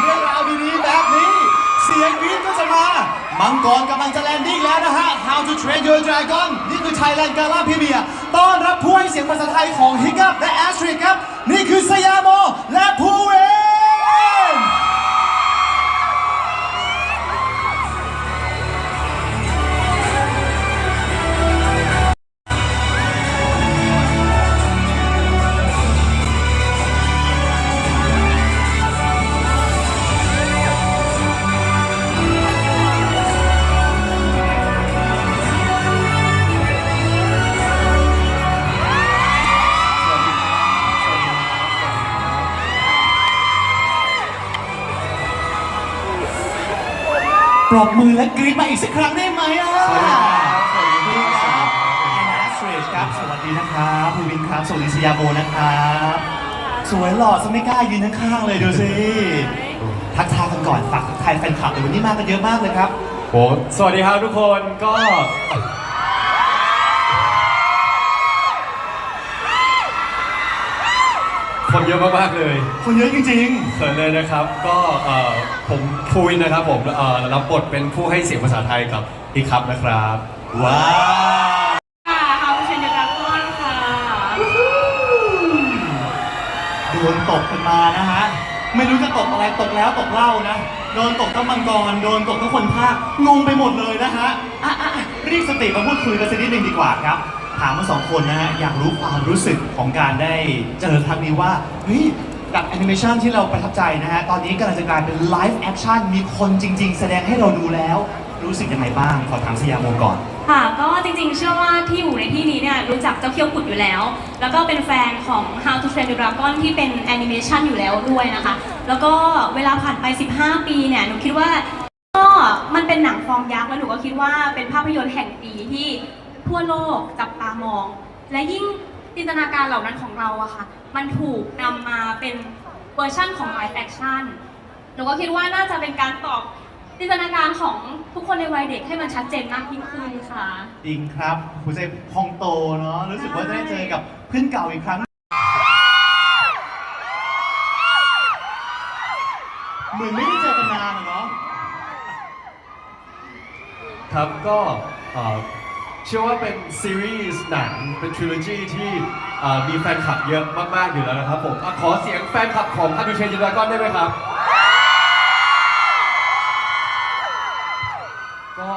เรื่องราวดีๆแบบนี้ เสียงกรี๊ดก็จะมา มังกรกำลังจะแลนดิ้งแล้วนะฮะ How to Train Your Dragon นี่คือ Thailand Gala Premier ต้อนรับผู้ให้เสียงภาษาไทยของฮิกั p และแอสทริกครับ นี่คือสยามโมและภูเว ปรบมือและกรี๊ดมาอีกสักครั้งได้ไหมอะสวัสดีครับสวัสดีครับแอนนาสเตรชครับ สวัสดีนะครับภูวินครับสวัสดีสยามโมนะครับ สวยหล่อซะไม่กล้ายืนข้างๆเลยดูสิ ทักทายกันก่อน ฝากทักทายแฟนคลับแต่วันนี้มากันเยอะมากเลยครับ โหสวัสดีครับทุกคนก็ คนเยอะมากๆเลย คนเยอะจริงเขินเลยนะครับ ก็เอ่อผมฟูวินนะครับผมเอ่อรับบทเป็นผู้ให้เสียงภาษาไทยกับพี่ครับนะครับๆว้าว ค่ะเฮาเชนเดอร์ดราก้อนค่ะ โดนตกกันมานะฮะ ไม่รู้จะตกอะไรตกแล้วตกเล่านะ โดนตกทั้งมังกร โดนตกทั้งคนภาคงงไปหมดเลยนะฮะ อะอะอะเรียกสติมาพูดคุยกันสักนิดหนึ่งดีกว่าครับ ถามมาสองคนนะฮะอยากรู้ความรู้สึกของการได้เจอครั้งนี้ว่าเฮ้ยกับแอนิเมชันที่เราประทับใจนะฮะตอนนี้กำลังจะกลายเป็นไลฟ์แอคชั่นมีคนจริง ๆ แสดงให้เราดูแล้ว รู้สึกยังไงบ้าง ขอถามสยามโมก่อน ค่ะ ก็จริงๆ เชื่อว่าที่อยู่ในที่นี้เนี่ยรู้จักเจ้าเคี้ยวกุดอยู่แล้ว แล้วก็เป็นแฟนของ How to Train Your Dragon ที่เป็นแอนิเมชันอยู่แล้วด้วยนะคะ แล้วก็เวลาผ่านไป 15 ปีเนี่ยหนูคิดว่าก็มันเป็นหนังฟอร์มยักษ์แล้วหนูก็คิดว่าเป็นภาพยนตร์แห่งปีที่ ทั่วโลกจับตามอง และยิ่งจินตนาการเหล่านั้นของเราอะค่ะ มันถูกนำมาเป็นเวอร์ชั่นของ live action หนูก็คิดว่าน่าจะเป็นการตอบจินตนาการของทุกคนในวัยเด็กให้มันชัดเจนมากยิ่งขึ้นค่ะ จริงครับคุณเซพองโตเนาะรู้สึกว่าจะได้เจอกับเพื่อนเก่าอีกครั้ง เหมือนไม่ได้เจอกันนานอะเนาะ ครับก็เอ่อ เชื่อว่าเป็นซีรีส์หนังเป็นทริลจีที่เอ่อมีแฟนคลับเยอะมากๆอยู่แล้วนะครับผมอะขอเสียงแฟนคลับของฮันดูเชนจินดากอนได้ไหมครับ ก็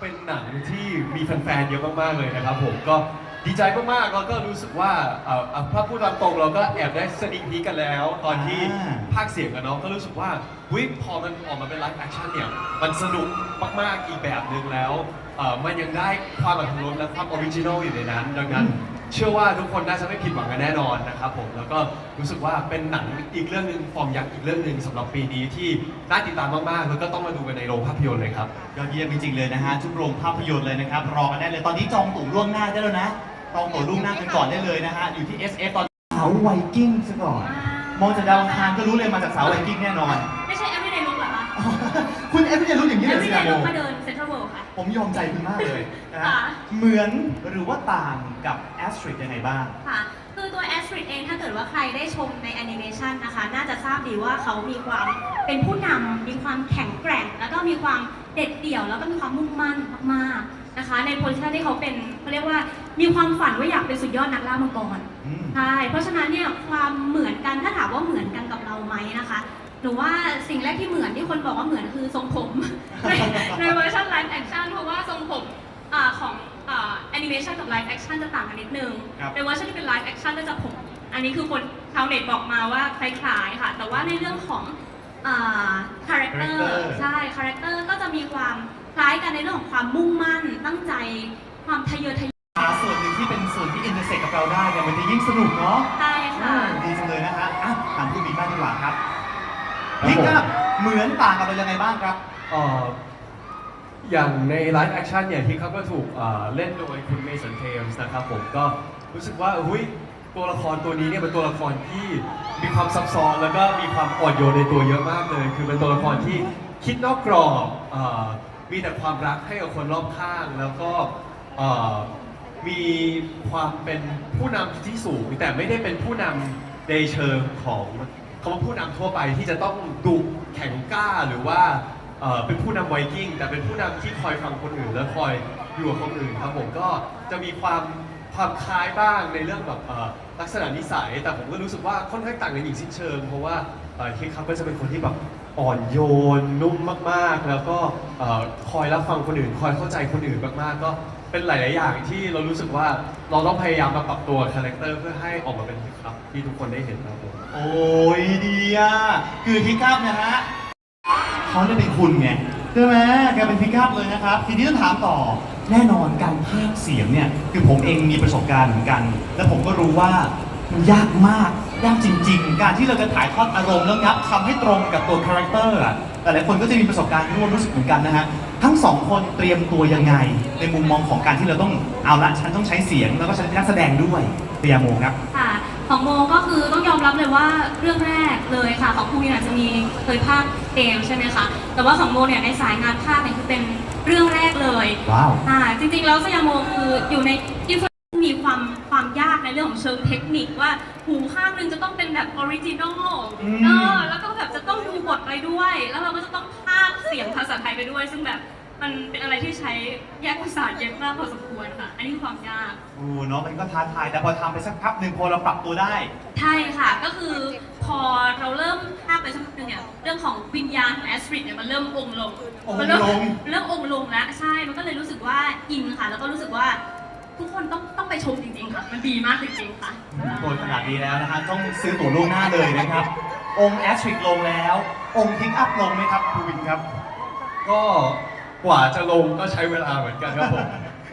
เป็นหนังที่มีแฟนๆเยอะมากๆเลยนะครับผมก็ดีใจมากๆแล้วก็รู้สึกว่าเอ่ออะถ้าพูดตามตรงเราก็แอบได้สนิทพีกันแล้ว ตอนที่อ่า ภาคเสียงกันเนาะก็รู้สึกว่าวิพอมันออกมาเป็นไลฟ์แอคชั่นเนี่ยมันสนุกมากๆอีกแบบหนึ่งแล้ว เอ่อมันยังได้ความอัตรสและความออริจินอลอยู่ในนั้น ดังนั้น เชื่อว่าทุกคนน่าจะไม่ผิดหวังกันแน่นอนนะครับผมแล้วก็รู้สึกว่าเป็นหนังอีกเรื่องหนึ่งฟอร์มยักษ์อีกเรื่องหนึ่งสำหรับปีนี้ที่น่าติดตามมากๆแล้วก็ต้องมาดูกันในโรงภาพยนตร์เลยครับ ยอดเยี่ยมจริงๆเลยนะฮะทุกโรงภาพยนตร์เลยนะครับ รอกันได้เลยตอนนี้จองตั๋วล่วงหน้าได้แล้วนะจองตั๋วล่วงหน้ากันก่อนได้เลยนะฮะอยู่ที่ SF ตอนเสาไวกิ้งซะก่อนมองจากดาวอังคารก็รู้เลยมาจากเสาไวกิ้งแน่นอน ไม่ใช่ everyday look เหรอ คะคุณเอฟเรู้อย่างนี้เลยสิ everyday โม look มาเดินเซ็นทรัลเวิลด์ค่ะ ผมยอมใจคุณมากเลยนะฮะค่ะ เหมือนหรือว่าต่างกับแอสตริดยังไงบ้าง ค่ะ คือตัว Astrid เองถ้าเกิดว่าใครได้ชมในแอนิเมชันนะคะ น่าจะทราบดีว่าเขามีความเป็นผู้นำมีความแข็งแกร่ง แล้วก็มีความเด็ดเดี่ยว แล้วก็มีความมุ่งมั่นมากๆนะคะ ในโพสิชันที่เขาเป็นเขาเรียกว่ามีความฝันว่าอยากเป็นสุดยอดนักล่ามังกร อืม ใช่ เพราะฉะนั้นเนี่ยความเหมือนกันถ้าถามว่าเหมือนกันกับเราไหมนะคะ หนูว่าสิ่งแรกที่เหมือนที่คนบอกว่าเหมือนคือทรงผม ในในเวอร์ชันไลฟ์แอคชั่นเพราะว่าทรงผมอ่าของแอนิเมชันกับไลฟ์แอคชั่นจะต่างกันนิดนึงครับ ในเวอร์ชันที่เป็นไลฟ์แอคชั่นก็จะผม อันนี้คือคนชาวเน็ตบอกมาว่าคล้ายๆค่ะ แต่ว่าในเรื่องของคาแรคเตอ character ร์ใช่คาแรคเตอร์ก็จะมีความคล้ายกันในเรื่องของความมุ่งมั่น ตั้งใจความทะเยอทะยานหาส่วนหนึ่งที่เป็นส่วนที่อินเตอร์เซ็กกับเราได้เนี่ยมันจะยิ่งสนุกเนาะใช่ค่ะดีจังเลยนะฮะอะถามผู้บินบ้างดีกว่าครับครับ พิกผมอัพเหมือนต่างกับเรายังไงบ้างครับเอ่ออย่างในไลฟ์แอคชั่นเนี่ยที่เขาก็ถูกเอ่อเล่นโดยคุณเมสันเทมส์นะครับผมก็รู้สึกว่าหุ้ยตัวละครตัวนี้เนี่ยเป็นตัวละครที่มีความซับซ้อนแล้วก็มีความอ่อนโยนในตัวเยอะมากเลย คือเป็นตัวละครที่คิดนอกกรอบเอ่อมีแต่ความรักให้กับคนรอบข้างแล้วก็เอ่อมีความเป็นผู้นำที่สูงแต่ไม่ได้เป็นผู้นำในเชิงของ คำว่าผู้นำทั่วไปที่จะต้องดุแข็งกล้าหรือว่าเอ่อเป็นผู้นำไวกิ้งแต่เป็นผู้นำที่คอยฟังคนอื่น และคอยอยู่กับคนอื่นครับผมก็จะมีความความคล้ายบ้างในเรื่องแบบเอ่อลักษณะนิสัย แต่ผมก็รู้สึกว่าค่อนข้างต่างกันอย่างสิ้นเชิง เพราะว่าเอ่อคิดครับก็จะเป็นคนที่แบบอ่อนโยนนุ่มมากๆ แล้วก็เอ่อคอยรับฟังคนอื่น คอยเข้าใจคนอื่นมากๆก็ เป็นหลาย ๆ อย่างที่เรารู้สึกว่าเราต้องพยายามมาปรับตัวคาแรคเตอร์เพื่อให้ออกมาเป็นครับ ที่ทุกคนได้เห็นครับผม โอ้ยดีอะคือพิกัพนะฮะเขาจะเป็นคุณไงใช่ไหมแกเป็นพิกัพเลยนะครับ ทีนี้ต้องถามต่อแน่นอนการพากย์เสียงเนี่ยคือผมเองมีประสบการณ์เหมือนกัน และผมก็รู้ว่ามันยากมากยากจริง ๆ การที่เราจะถ่ายทอดอารมณ์แล้วงับคำให้ตรงกับตัวคาแรคเตอร์อะแต่หลายคนก็จะมีประสบการณ์ร่วมรู้สึกเหมือนกันนะฮะทั้งสองคนเตรียมตัวยังไง ในมุมมองของการที่เราต้องเอาละฉันต้องใช้เสียงแล้วก็ฉันเป็นนักแสดงด้วยเปียโมครับ ค่ะ ของโมก็คือต้องยอมรับเลยว่าเรื่องแรกเลยค่ะ ของภูมิอาจจะมีเคยภาคเกมใช่ไหมคะแต่ว่าของโมเนี่ยในสายงานภาคเนี่ยคือเป็นเรื่องแรกเลยว้าว อ่าจริงๆแล้วสยามโมคืออยู่ในอินฟมีความความยากในเรื่องของเชิงเทคนิคว่าหูข้างหนึงจะต้องเป็นแบบออริจินอลอืม เออแล้วก็แบบจะต้องดูบทไปด้วย แล้วเราก็จะต้องพากย์เสียงภาษาไทยไปด้วย ซึ่งแบบมันเป็นอะไรที่ใช้แยกภาษาเยอะมากพอสมควรค่ะ อันนี้คือความยาก โอ้เนาะมันก็ท้าทายแต่พอทำไปสักพักหนึ่งพอเราปรับตัวได้ ใช่ค่ะ ก็คือพอเราเริ่มภาคไปสักพักหนึงเนี่ยเรื่องของวิญญาณของแอสตริดเนี่ยมันเริ่มองค์ลงองค์มันเริ่มลงเริ่มองค์ลงแล้วใช่ มันก็เลยรู้สึกว่าอินค่ะ แล้วก็รู้สึกว่าทุกคนต้องต้องไปชมจริงๆค่ะ มันดีมากจริงๆค่ะโดนขนาดนี้แล้วนะฮะต้องซื้อตั๋วล่วงหน้าเลยนะครับ องค์แอสทริกลงแล้ว องค์พิกอัพลงไหมครับภูวินครับ ก็กว่าจะลงก็ใช้เวลาเหมือนกันครับผม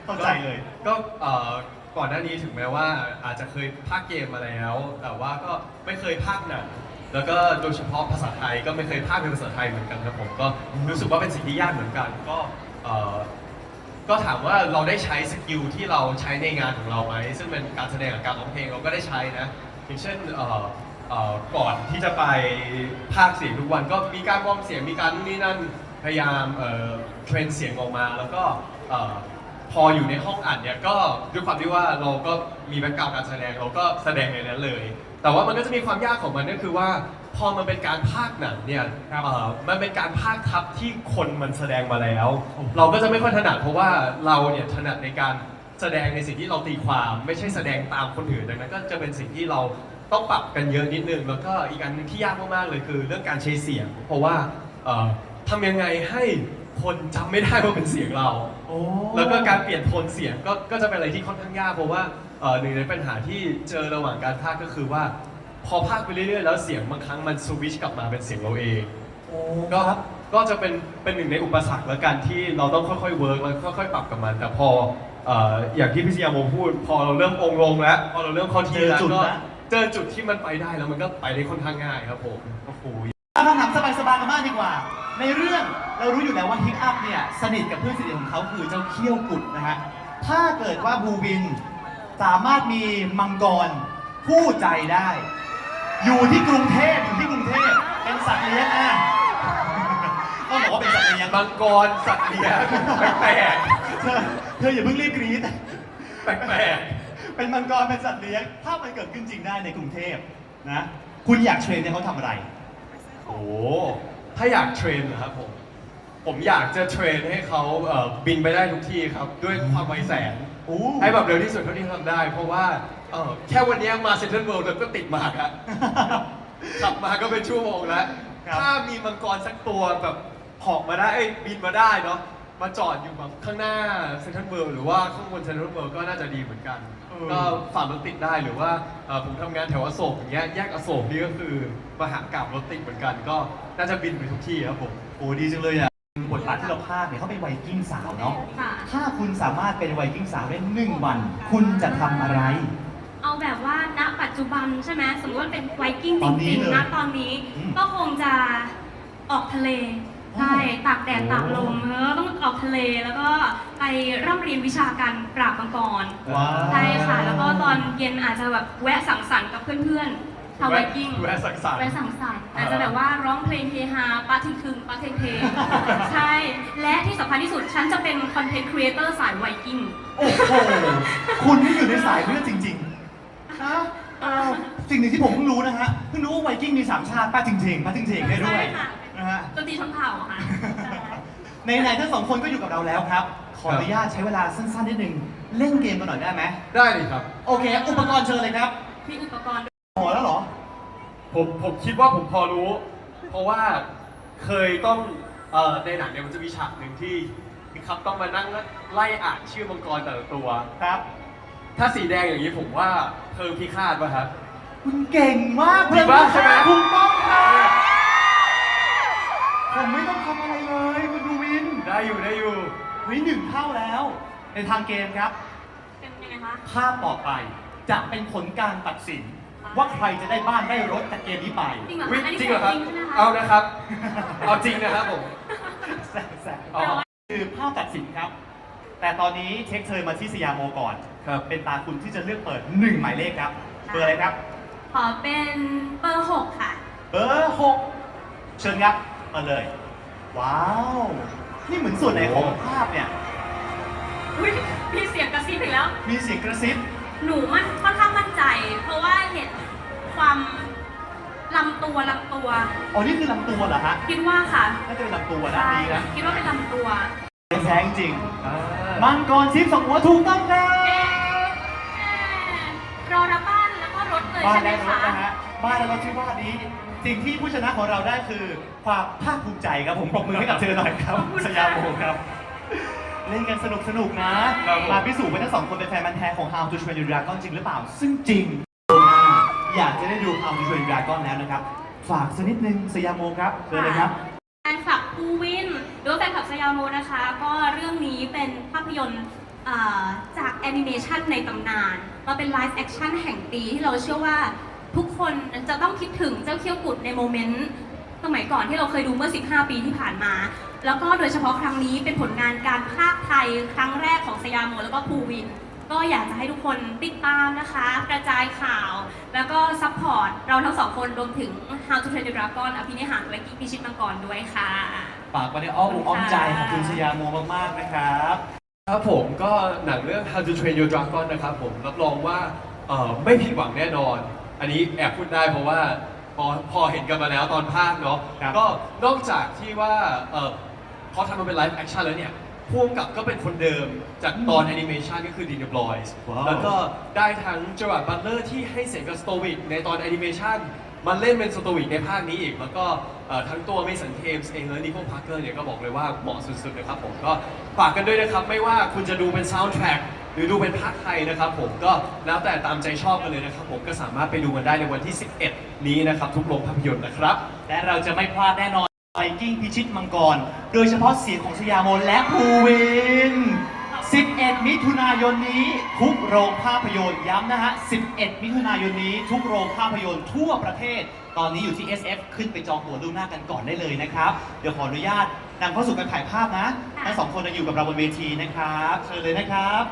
เข้าใจเลย ก็เอ่อก่อนหน้านี้ถึงแม้ว่าอาจจะเคยพากย์เกมมาแล้ว แต่ว่าก็ไม่เคยพากย์หนังแล้วก็โดยเฉพาะภาษาไทยก็ไม่เคยพากย์เป็นภาษาไทยเหมือนกันครับผมก็รู้สึกว่าเป็นสิ่งที่ยากเหมือนกัน ก็เอ่อก็ถามว่าเราได้ใช้สกิลที่เราใช้ในงานของเราไหมซึ่งเป็นการแสดงกับการร้องเพลงเราก็ได้ใช้นะอย่างเช่นเอ่อเอ่อก่อนที่จะไปพากย์เสียงทุกวันก็มีการวอร์มเสียงมีการนู่นนี่นั่น พยายามเอ่อเทรนเสียงออกมา แล้วก็เอ่อพออยู่ในห้องอัดเนี่ยก็ด้วยความที่ว่าเราก็มีแบ็กกราวด์การแสดงเราก็แสดงในนั้นเลย แต่ว่ามันก็จะมีความยากของมันก็คือว่า พอมันเป็นการพากย์หนังเนี่ยเอ่อมันเป็นการพากย์ทับที่คนมันแสดงมาแล้ว เราก็จะไม่ค่อยถนัดเพราะว่าเราเนี่ยถนัดในการแสดงในสิ่งที่เราตีความไม่ใช่แสดงตามคนอื่นดังนั้นก็จะเป็นสิ่งที่เราต้องปรับกันเยอะนิดนึงแล้วก็อีกอันหนึงที่ยากมากๆเลยคือ เรื่องการใช้เสียง เพราะว่าเอ่อ ทำยังไงให้คนจำไม่ได้ว่าเป็นเสียงเรา โอ้แล้วก็การเปลี่ยนโทนเสียงก็ก็จะเป็นอะไรที่ค่อนข้างยากเพราะว่าเอ่อหนึ่งในปัญหาที่เจอระหว่างการพากย์ก็คือว่า พอพากย์ไปเรื่อยๆ แล้วเสียงบางครั้งมันสวิชกลับมาเป็นเสียงเราเอง โอ้ก็ครับ ก็จะเป็นเป็นหนึ่งในอุปสรรคแล้วกันที่เราต้องค่อยๆเวิร์กแล้วค่อยๆปรับกับมัน แต่พอเอ่ออย่างที่พี่ซียามงพูด พอเราเริ่มองค์ลงแล้วพอเราเริ่มเข้าที่แล้วเจอจุดก็ละ เจอจุดที่มันไปได้แล้วมันก็ไปได้ค่อนข้างง่ายครับผม โอ้โห คำถามสบายๆกันมากดีกว่า ในเรื่องเรารู้อยู่แล้วว่าฮิกอัพเนี่ยสนิทกับเพื่อนสนิทของเขาคือเจ้าเขี้ยวกุดนะฮะ ถ้าเกิดว่าบูวินสามารถมีมังกรคู่ใจได้ อยู่ที่กรุงเทพอยู่ที่กรุงเทพเป็นสัตว์เลี้ยงอะต้องบอกว่าเป็นสัตว์เลี้ยงมังกรสัตว์เลี้ยงแปลกเธอเธออย่าเพิ่งรีบกรี๊ดๆแปลกเป็นมังกรเป็นสัตว์เลี้ยง ถ้ามันเกิดขึ้นจริงได้ในกรุงเทพนะคุณอยากเทรนให้เขาทำอะไรๆ โอ้โหถ้าอยากเทรนเหรอครับผม ผมอยากจะเทรนให้เขาเอ่อบินไปได้ทุกที่ครับ ด้วยความไวแสงโอ้ให้แบบเร็วที่สุดเท่าที่ทำได้ เพราะว่าเอ่อแค่วันนี้มาเซ็นทรัลเวิลด์ก็ติดมากอะขับมาก็เป็นชั่วโมงแล้ว ครับ ถ้ามีมังกรสักตัวแบบหอกมาได้เอ้ยบินมาได้เนาะ มาจอดอยู่แบบข้างหน้าเซ็นทรัลเวิลด์หรือว่าข้างบนเซ็นทรัลเวิลด์ก็น่าจะดีเหมือนกัน ก็ฝ่ารถติดได้หรือว่าเอ่อผมทำงานแถวอโศกอย่างเงี้ยแยกอโศกนี่ก็คือมหากราบรถติดเหมือนกันก็น่าจะบินไปทุกที่ครับผมโอ้ดีจังเลยอะ บทบาทที่เราพากย์เนี่ยเขาเป็นไวกิ้งสาวเนาะ ค่ะ ถ้าคุณสามารถเป็นไวกิ้งสาวได้หนึ่งวัน คุณจะทำอะไร เอาแบบว่าณปัจจุบันใช่ไหมสมมติว่าเป็นไวกิ้งตจอนนี้ริงเลยๆนะตอนนี้ อืมก็คงจะออกทะเลใช่ ตากแดดโอ้ตากลมเออต้ องออกทะเลแล้วก็ไปร่ำเรียนวิชาการปราบมังกรว้าว ใช่ค่ะ แล้วก็ตอนเย็นอาจจะแบบแวะสังสรรค์กับเพื่อนๆชาวไวกิ้ง แวะสังสรรค์แวะสังสรรค์อ่าอาจจะแบบว่าร้องเพลงเฮฮาปาทิงคึงปาเทงเทใช่ และที่สำคัญที่สุด ฉันจะเป็นคอนเทนต์ครีเอเตอร์สายไวกิ้ง โอ้โห คุณนี่อยู่ในสายเลือดจริงๆนะอ้าวสิ่งหนึ่งที่ผมเพิ่งรู้นะฮะ เพิ่งรู้ว่าไวกิ้งมีสามชาติป้าจริงๆป้าจริงๆได้ด้วยใช่ค่ะ นะฮะ ดนตรีชนเผ่าค่ะในไหนๆทั้งสองคนก็อยู่กับเราแล้วครับ ขออนุญาตใช้เวลาสั้นๆนิดนึงเล่นเกมกันหน่อยได้ไหมได้เลยครับ โอเค อุปกรณ์เชิญเลยครับมีอุปกรณ์ด้วยพอแล้วเหรอ ผมผมคิดว่าผมพอรู้ เพราะว่าเคยต้องเอ่อในหนังเนี่ยมันจะมีฉากหนึ่งที่พี่ครับต้องมานั่งไล่อ่านชื่อมังกรแต่ละตัว ครับ ถ้าสีแดงอย่างนี้ผมว่าเพลิงพิฆาตป่ะครับ คุณเก่งมากจริงปะใช่ไหมถูกต้องครับผมไม่ต้องทำอะไร อยู่ได้อยู่เฮ้ยหนึ่งเท่าแล้ว ในทางเกมครับ เป็นยังไงคะ ภาพต่อไปจะเป็นผลการตัดสิน ว่าใครจะได้บ้านได้รถจากเกมนี้ไป จริงเหรอวิคะอันนี้จริงเหรอครับ จริงใช่ไหมคะ เอานะครับ เอาจริงนะครับผม แสบๆอ๋อ คือภาพตัดสินครับ แต่ตอนนี้เช็คเชิญมาที่สยามโมก่อน ครับ เป็นตาคุณที่จะเลือกเปิดหนึ่งหมายเลขครับ เบอร์อะไรครับ ขอเป็นเบอร์หกค่ะ เบอร์หกเชิญครับมาเลย ว้าว นี่เหมือนส่วนไหนของภาพเนี่ย อุ้ยมีเสียงกระซิบอีกแล้ว มีเสียงกระซิบ หนูมันค่อนข้างมั่นใจ เพราะว่าเห็นความลำตัวลำตัว อ๋อ นี่คือลำตัวเหรอฮะ คิดว่าค่ะน่าจะเป็นลำตัวด้านนี้นะคิดว่าเป็นลำตัวแท้จริงอ่ามังกรชิปสองหัวถูกต้องครับเอ๊ะรอรับบ้านแล้วก็รถเลยบ้านใช่ไหมและรถคะ นะฮะ บ้านและรถชื่อว่านี้ สิ่งที่ผู้ชนะของเราได้คือความภาคภูมิใจครับผมปรบมือให้กับเธอหน่อยครับสยามโมครับ เล่นกันสนุกสนุกๆนะ ครับผม มาพิสูจน์ว่าทั้งสองคนเป็นแฟนมันธุ์แท้ของ How to Train Your Dragon จริงหรือเปล่า ซึ่งจริง อยากจะได้ดู How to Train Your Dragon แล้วนะครับ ฝากสักนิดนึงสยามโมครับเชิญเลยครับ แฟนคลับภูวินหรือว่าแฟนคลับสยามโมนะคะ ก็เรื่องนี้เป็นภาพยนตร์อ่าจากแอนิเมชันในตำนาน มาเป็นไลฟ์แอคชั่นแห่งปีที่เราเชื่อว่า ทุกคนจะต้องคิดถึงเจ้าเขี้ยวกุดในโมเมนต์สมัยก่อนที่เราเคยดูเมื่อ 15 ปีที่ผ่านมา แล้วก็โดยเฉพาะครั้งนี้เป็นผลงานการภาคไทยครั้งแรกของสยามโมแล้วก็ภูวิน ก็อยากจะให้ทุกคนติดตามนะคะ กระจายข่าว แล้วก็ซัพพอร์ตเราทั้งสองคนรวมถึง How to Train Your Dragon อภินิหารไวกิ้งพิชิตมังกรด้วยค่ะฝากไว้ในอ้อมอกอ้อมใจของคุณสยามโมมากๆนะครับครับผมก็หนังเรื่อง How to Train Your Dragon นะครับผมรับรองว่าเอ่อไม่ผิดหวังแน่นอน อันนี้แอบพูดได้เพราะว่าพอพอเห็นกันมาแล้วตอนภาคเนาะครับก็นอกจากที่ว่าเอ่อพอทำมาเป็นไลฟ์แอคชั่นแล้วเนี่ยพ่วงกับก็เป็นคนเดิมจากตอนแอนิเมชันก็คือดีนบลอยส์ว้าวแล้วก็ได้ทั้งเจอร์ดบัตเลอร์ที่ให้เสียงกับสโตวิกในตอนแอนิเมชันมันเล่นเป็นสโตวิกในภาคนี้อีก แล้วก็เอ่อทั้งตัวเมสันเทมส์เองและนิโคลพาร์เกอร์เนี่ยก็บอกเลยว่าเหมาะสุดๆนะครับผมก็ฝากกันด้วยนะครับ ไม่ว่าคุณจะดูเป็นซาวด์แทร็ก หรือดูเป็นภาคไทยนะครับผมก็แล้วแต่ตามใจชอบกันเลยนะครับ ผมก็สามารถไปดูกันได้ในวันที่ 11 นี้นะครับ ทุกโรงภาพยนตร์นะครับ และเราจะไม่พลาดแน่นอนไวกิ้งพิชิตมังกร โดยเฉพาะเสียงของสยามโมและภูวิน 11 มิถุนายนนี้ ทุกโรงภาพยนตร์ย้ำนะฮะ 11 มิถุนายนนี้ ทุกโรงภาพยนตร์ทั่วประเทศ ตอนนี้อยู่ที่ SF ขึ้นไปจองตั๋วล่วงหน้ากันก่อนได้เลยนะครับ เดี๋ยวขออนุญาตนำเข้าสู่การถ่ายภาพนะค่ะทั้งสองคนจะอยู่กับเราบนเวทีนะครับ เชิญเลยนะครับ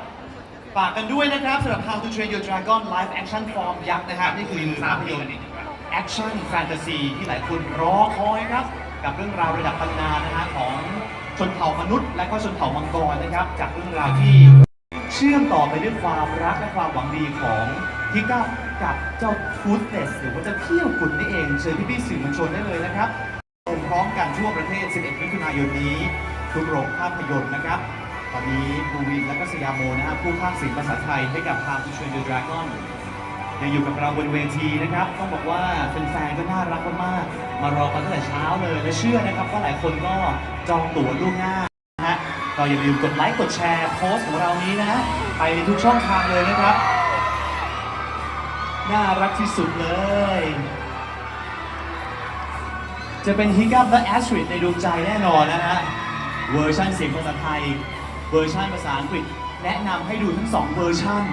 ฝากกันด้วยนะครับสำหรับ How to Train Your Dragon Live Action Form ยักษ์นะครับนี่คือภาพยนตร์แอคชั่นแฟนตาซีที่หลายคนรอคอยครับ กับเรื่องราวระดับตำนานนะฮะของชนเผ่ามนุษย์ และก็ชนเผ่ามังกรนะครับ จากเรื่องราวที่เชื่อมต่อไปด้วยความรักและความหวังดีของทิก้ากับเจ้าทูธเลสหรือว่าจ้าเขี้ยวกุดนี่เองเชิญพี่ๆสื่อมวลชนได้เลยนะครับพร้อมกันทั่วประเทศ 11 มิถุนายนนี้ทุกโรงภาพยนตร์นะครับ ตอนนี้บูวินและก็สยามโมนะครับผู้ภาคเสียงภาษาไทยให้กับ How to Train Your Dragon ยังอยู่กับเราบนเวทีนะครับ ต้องบอกว่าแฟนๆก็น่ารักมากๆมารอกันตั้งแต่เช้าเลยและเชื่อนะครับว่าหลายคนก็จองตั๋วล่วงหน้านะฮะก็อย่าลืมกดไลค์กดแชร์โพสต์ของเรานี้นะไปในทุกช่องทางเลยนะครับ น่ารักที่สุดเลย จะเป็นฮิกัมและแอส r ริดในดวงใจแน่นอนนะฮะเวอร์ชันเสียงภาษาไทย เวอร์ชันภาษาอังกฤษ แนะนำให้ดูทั้งสองเวอร์ชัน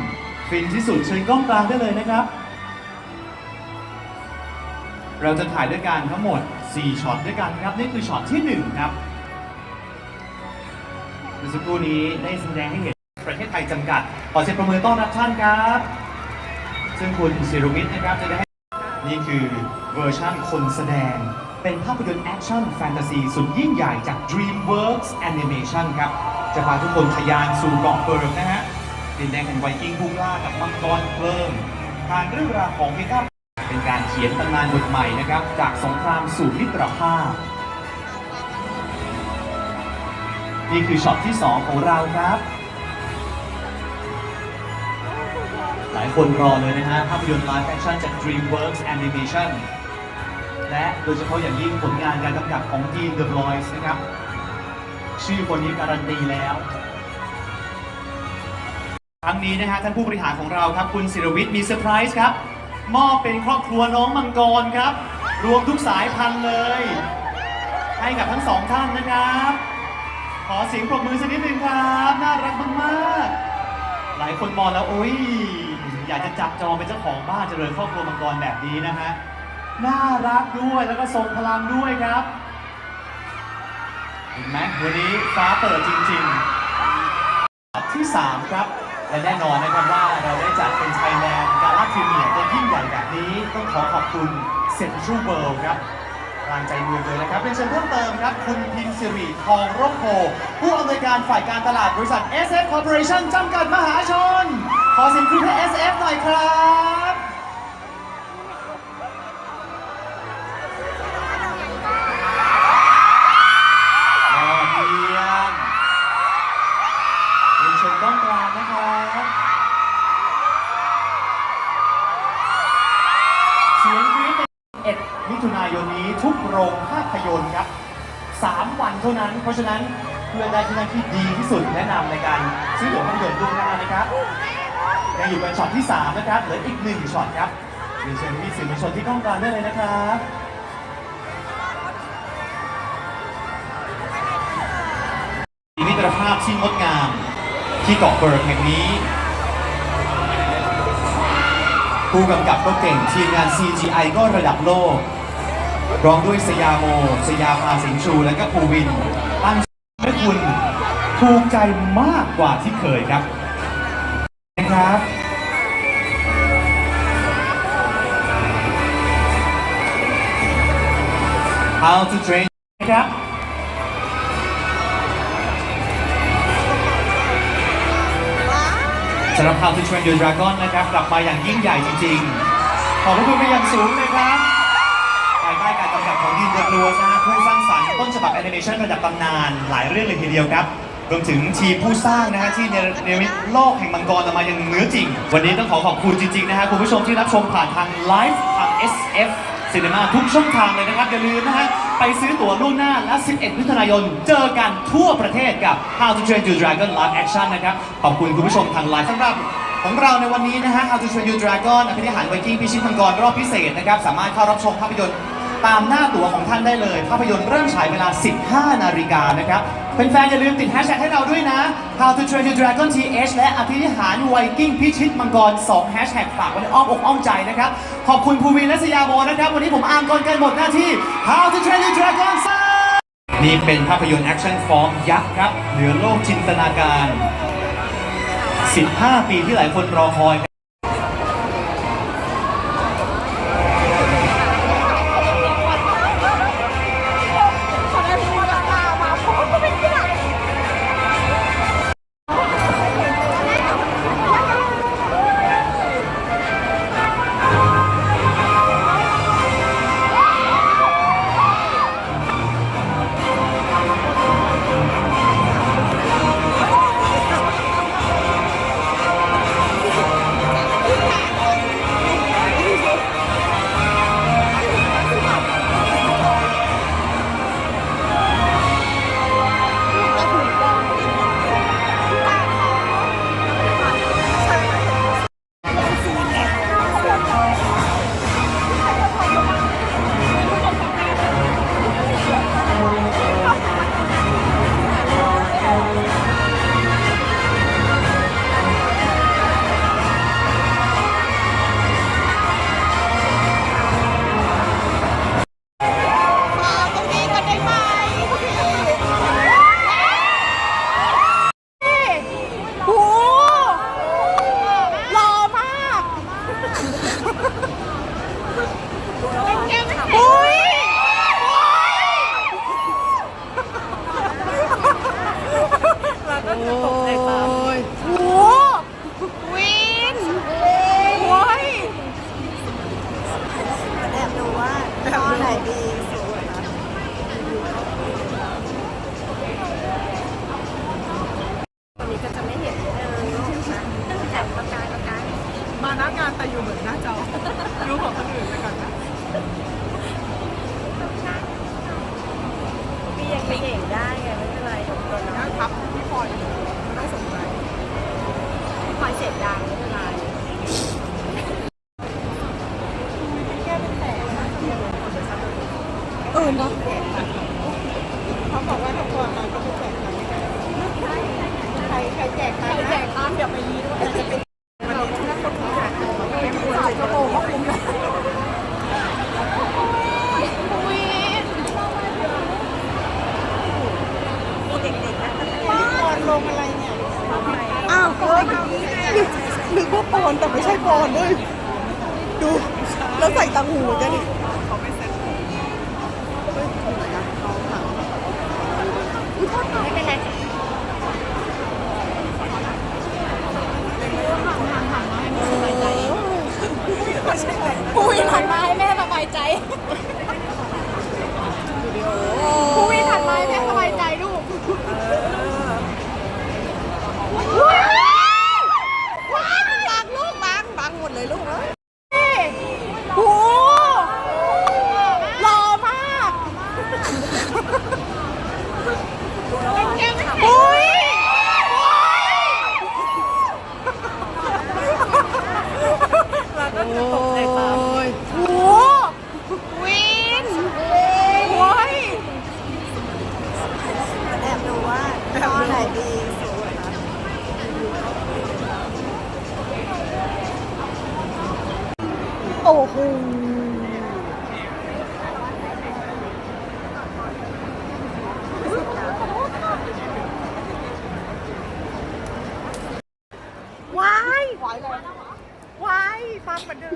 ฟินที่สุดเชิญกล้องกลางได้เลยนะครับ เราจะถ่ายด้วยกันทั้งหมด 4 ช็อตด้วยกันครับ นี่คือช็อตที่ 1 ครับเมื่อสักครู่นี้ได้แสดงให้เห็นประเทศไทยจำกัด ขอเสียงประมือต้อนรับท่านครับ ซึ่งคุณศิรวิทย์นะครับจะได้ให้นี่คือเวอร์ชั่นคนแสดง เป็นภาพยนตร์แอคชั่นแฟนตาซีสุดยิ่งใหญ่จาก DreamWorks Animation ครับ จะพาทุกคนทะยานสู่เกาะเบิร์กนะฮะดินแดนแห่งไวกิ้งผู้กล้ากับมังกรเพลิงผ่านเรื่องราวของเมกาเป็นการเขียนตำนานบทใหม่นะครับ จากสงครามสู่มิตรภาพ นี่คือช็อตที่ 2 ของเราครับ หลายคนรอเลยนะฮะภาพยนตร์ไลฟ์แอคชั่นจาก DreamWorks Animation และโดยเฉพาะอย่างยิ่งผลงานการกำกับของ Dean The Boys นะครับ ชื่อคนนี้การันตีแล้วครั้งนี้นะฮะท่านผู้บริหารของเราครับคุณศิรวิทย์มีเซอร์ไพรส์ครับ มอบเป็นครอบครัวน้องมังกรครับ รวมทุกสายพันธุ์เลย ให้กับทั้งสองท่านนะครับ ขอเสียงปรบมือสักนิดหนึ่งครับ น่ารักมากๆ หลายคนมองแล้วโอ้ยอยากจะจับจองเป็นเจ้าของบ้านเจริญครอบครัวมังกรแบบนี้นะฮะน่ารักด้วยแล้วก็ทรงพลังด้วยครับ เห็นไหมวันนี้ฟ้าเปิดจริงๆที่ 3 ครับ และแน่นอนนะครับว่าเราได้จัดเป็นไทยแลนด์การ์ลาพรีเมียร์ได้ยิ่งใหญ่แบบนี้ ต้องขอขอบคุณเซ็นทรัลเวิลด์ครับกลางใจเมืองเลยนะครับ เป็นเชิญเพิ่มเติมครับ คุณพิมสิริทองร่มโพผู้อำนวยการฝ่ายการตลาดบริษัท SF Corporation จำกัดมหาชน ขอเสียงครูให้ SF หน่อยครับ ได้ที่นั่งที่ดีที่สุดแนะนำในการซื้อตั๋วภาพยนตร์ล่วงหน้านะครับยังอยู่กันช็อตที่ 3 นะครับเหลืออีก1ช็อตครับเรียนเชิญพี่สื่อมวลชนที่กล้องกลางได้เลยนะครับมีมิตรภาพที่งดงามที่เกาะเบิร์กแห่งนี้ผู้กำกับก็เก่งทีมงาน CGI ก็ระดับโลก รองด้วยสยามโม สยาพาสิงชู และก็ภูวินตั้ง ให้คุณถูกใจมากกว่าที่เคยครับนะครับ How to train นะครับสำหรับ How to Train Your Dragon นะครับ กลับมาอย่างยิ่งใหญ่จริงๆ ขอบพระคุณไปอย่างสูงเลยครับภายใต้การกำกับของดีนเดอร์ลัวนะผู้สร้าง ต้นฉบับแอนิเมชันระดับตำนานหลายเรื่องเลยทีเดียวครับ รวมถึงทีมผู้สร้างนะฮะที่เนรมิตโลกแห่งมังกรออกมาอย่างเนื้อจริง วันนี้ต้องขอขอบคุณจริงๆนะฮะคุณผู้ชมที่รับชมผ่านทางไลฟ์ทาง SF Cinema ทุกช่องทางเลยนะครับอย่าลืมนะฮะไปซื้อตั๋วล่วงหน้าและ 11 มิถุนายน เจอกันทั่วประเทศกับ How to Train Your Dragon Live Action นะครับ ขอบคุณคุณผู้ชมทางไลฟ์สำหรับของเราในวันนี้นะฮะ How to Train Your Dragon อภินิหารไวกิ้งพิชิตมังกรรอบพิเศษนะครับ สามารถเข้ารับชมภาพยนตร์ ตามหน้าตั๋วของท่านได้เลย ภาพยนตร์เริ่มฉายเวลา 15 นาฬิกานะครับเป็นแฟนอย่าลืมติดแฮชแท็กให้เราด้วยนะ How to Train Your Dragon TH และอภินิหารไวกิ้งพิชิตมังกร2แฮชแท็กฝากไว้ในอ้อมอกอ้อมใจนะครับ ขอบคุณภูวินและสยามโมนะครับ วันนี้ผมอามกรกันหมดหน้าที่ How to Train Your Dragon นี่เป็นภาพยนตร์แอคชั่นฟอร์มยักษ์ครับ เหนือโลกจินตนาการ 15 ปีที่หลายคนรอคอย แจกตังค์แกตัค์เดี๋ยวไปนี้ด้วยจะเป็ ปังเหมือนเดิม